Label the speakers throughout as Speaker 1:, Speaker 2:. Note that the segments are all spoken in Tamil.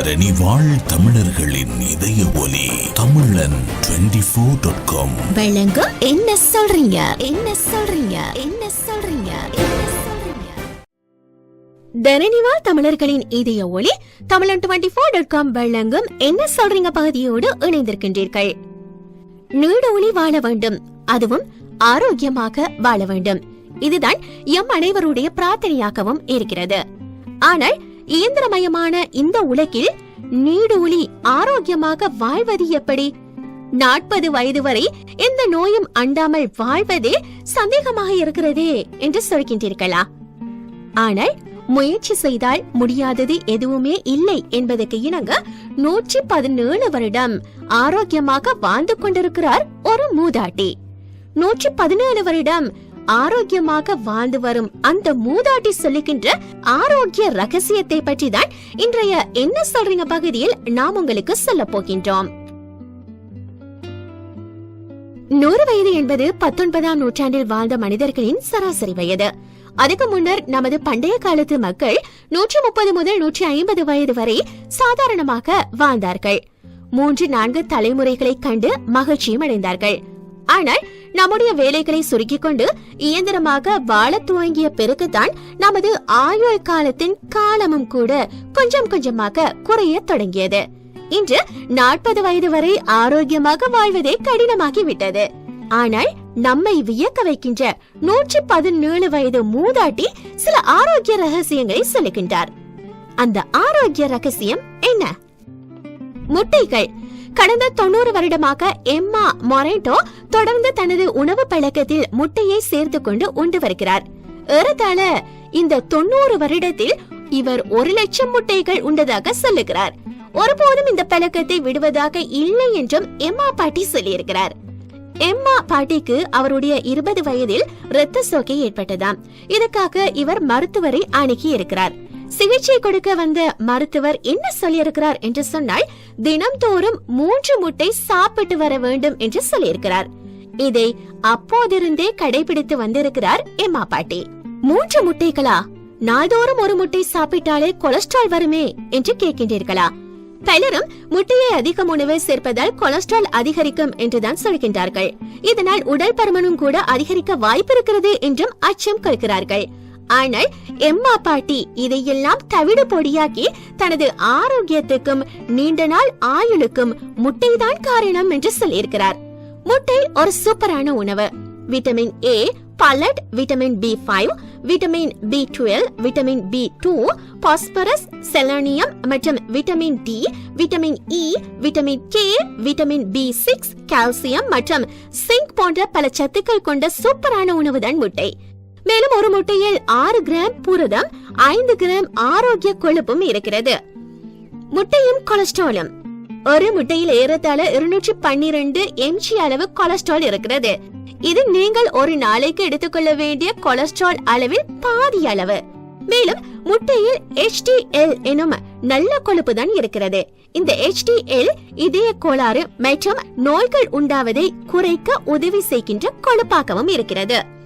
Speaker 1: தரணி வாழ் தமிழர்களின் இதய ஒலி தமிழன் டுவெண்டி ஃபோர் டாட் காம்
Speaker 2: வழங்கும் என்ன சொல்றீங்க? என்ன சொல்றீங்க? என்ன சொல்றீங்க? என்ன தரணிவால் தமிழர்களின் இதய ஒளி தமிழன் டுவெண்டி ஃபோர் டாட் காம் வழங்கும் என்ன சொல்றீங்க பகுதியோடு இணைந்திருக்கின்றீர்கள். நீட ஒளி வாழ வேண்டும் அதுவும் ஆரோக்கியமாக வாழ வேண்டும். இதுதான் எம் அனைவருடைய பிரார்த்தனையாகவும் இருக்கிறது. ஆனால் இயந்திரமயமான இந்த உலகில் நீடூழி ஆரோக்கியமாக வாழ்வது எப்படி? நாற்பது வயது வரை எந்த நோயும் அண்டாமல் வாழ்வதே சந்தேகமாக இருக்கிறதே என்று சொல்கின்றீர்களா? ஆனால் முயற்சி செய்தால் முடியாதது எதுவுமே இல்லை என்பதற்கு இணங்க நூற்றி பதினேழு வருடம் ஆரோக்கியமாக வாழ்ந்து கொண்டிருக்கிறார் ஒரு மூதாட்டி. நூற்றி பதினேழு வருடம் ஆரோக்கியமாக வாழ்ந்து வரும் அந்த மூதாட்டி சொல்லுகின்ற ஆரோக்கிய ரகசியத்தை பற்றி தான் இன்றைய என்ன சொல்றீங்க பகுதியில் நாம் உங்களுக்கு சொல்ல போகின்றோம். நூறு வயது என்பது பத்தொன்பதாம் நூற்றாண்டில் வாழ்ந்த மனிதர்களின் சராசரி வயது. அதுக்கு முன்னர் நமது பண்டைய காலத்து மக்கள் நூற்றி முப்பது முதல் நூற்றி ஐம்பது வயது வரை சாதாரணமாக வாழ்ந்தார்கள். மூன்று நான்கு தலைமுறைகளை கண்டு மகிழ்ச்சியும் அடைந்தார்கள். ஆனால் நம்முடைய வேலைகளை சுருக்கிக் கொண்டு இயந்திரமாக வாழத் துவங்கிய பிறகுதான் நமது ஆயுள் காலத்தின் காலமும் கூட கொஞ்சம் கொஞ்சமாக குறைய தொடங்கியது. இன்று நாற்பது வயது வரை ஆரோக்கியமாக வாழ்வதே கடினமாகி விட்டது ஆனால் நம்மை வியக்க வைக்கின்ற நூற்றி பதினேழு வயது மூதாட்டி சில ஆரோக்கிய ரகசியங்களை சொல்லுகின்றார். அந்த ஆரோக்கிய ரகசியம் என்ன? முட்டைகள் கடந்த தொண்ணூறு வருடமாக எம்மா மொரேட்டோ தொடர்ந்து தனது உணவு பழக்கத்தில் முட்டையை சேர்த்து கொண்டு உண்டு வருகிறார். ஏறத்தாழ இந்த தொண்ணூறு வருடத்தில் இவர் ஒரு லட்சம் முட்டைகள் உண்டதாக சொல்லுகிறார். ஒருபோதும் இந்த பழக்கத்தை விடுவதாக இல்லை என்றும் எம்மா பாட்டி சொல்லியிருக்கிறார். எம்மா பாட்டிக்கு அவருடைய இருபது வயதில் இரத்த சோகை ஏற்பட்டதாம். இதற்காக இவர் மருத்துவரை அணுகி இருக்கிறார். சிகிச்சை கொடுக்க வந்த மருத்துவர் என்ன சொல்லியிருக்கிறார் என்று சொன்னால் தினம்தோறும் மூன்று முட்டை சாப்பிட்டு வர வேண்டும் என்று சொல்லியிருக்கிறார். இதை அப்போதிருந்தே கடைபிடித்து வந்திருக்கிறார் எம்மா பாட்டி. மூன்று முட்டைகளா? நாள்தோறும் ஒரு முட்டை சாப்பிட்டாலே கொலஸ்ட்ரால் வருமே? என்று கேட்கின்றீர்களா? பலரும் முட்டையை அதிகம் உணவில் சேர்ப்பதால் கொலஸ்ட்ரால் அதிகரிக்கும் என்றுதான் சொல்கின்றார்கள். இதனால் உடல் பருமனும் கூட அதிகரிக்க வாய்ப்பிருக்கிறது என்றும் அச்சம் கொள்கிறார்கள். ஆனால் எம்மா பாட்டி இதையெல்லாம் தவிடு பொடியாக்கி தனது ஆரோக்கியத்துக்கும் நீண்ட நாள் ஆயுளுக்கும் முட்டைதான் காரணம் என்று சொல்லியிருக்கிறார். முட்டை ஒரு சூப்பரான உணவு. Vitamin A folate vitamin B five vitamin B twelve vitamin B two phosphorus selenium மற்றும் vitamin D vitamin E vitamin K vitamin B six calcium மற்றும் சிங்க் போன்ற பல சத்துக்கள் கொண்ட சூப்பரான உணவுதான் முட்டை. மேலும் ஒரு முட்டையில் ஆறு கிராம் புரதம் ஐந்து கிராம் ஆரோக்கிய கொழுப்பும் இருக்கிறது. முட்டையும் கொலஸ்ட்ராலும். ஒரு முட்டையில் ஏறத்தாழ இருநூற்றி பன்னிரண்டு எம்ஜி அளவு கொலஸ்ட்ரால் இருக்கிறது. இது நீங்கள் ஒரு நாளைக்கு எடுத்துக்கொள்ள வேண்டிய கொலஸ்ட்ரால் அளவில் பாதி அளவு. மேலும் முட்டையில் HDL எனும் நல்ல கொழுப்பு தான் இருக்கிறது. இந்த HDL இதய கோளாறு மற்றும் நோய்கள் உண்டாவதை குறைக்க உதவி செய்கின்ற கொழுப்பாகவும் இருக்கிறது.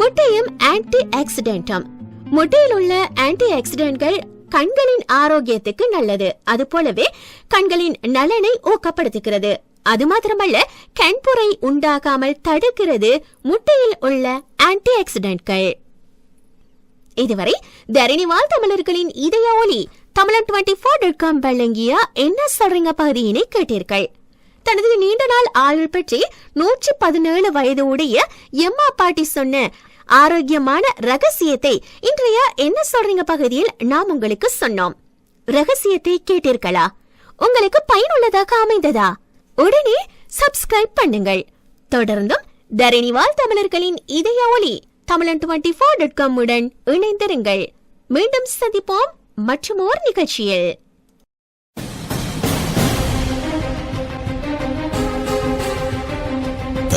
Speaker 2: முட்டையும் ஆன்டி ஆக்சிடென்டம் முட்டையில் உள்ள ஆன்டி ஆக்சிடென்ட்கள் கண்களின் ஆரோக்கியத்துக்கு நல்லது. அது போலவே கண்களின் நலனை ஊக்கப்படுத்துகிறது. அது மாத்திரமல்ல கண்புரை உண்டாகாமல் தடுக்கிறது முட்டையில் உள்ள ஆன்டி ஆக்சிடென்ட்கள் இதுவரை தரணிவால் தமிழர்களின் இதய ஒளி தமிழன் டுவெண்ட்டி ஃபோர் டாட் காம் வழங்கிய என்ன சொல்றீங்க பகுதியினை கேட்டீர்கள். தனது நீண்ட நாள் ஆயுள் பற்றி நூற்றி பதினேழு வயது உடைய எம்மா பாட்டி சொன்ன ஆரோக்கியமான ரகசியத்தை இன்றைய என்ன சொல்றீங்க பகுதியில் நாம் உங்களுக்கு சொன்னோம். ரகசியத்தை கேட்டீர்களா உங்களுக்கு பயனுள்ளதாக அமைந்ததா? உடனே சப்ஸ்கிரைப் பண்ணுங்கள். தொடர்ந்தும் தரணிவால் தமிழர்களின் இதய ஒளி தமிழன் டுவெண்ட்டி ஃபோர் டாட் காம் உடன் இணைந்திருங்கள். மீண்டும் சந்திப்போம் மற்றும் ஓர் நிகழ்ச்சியில்.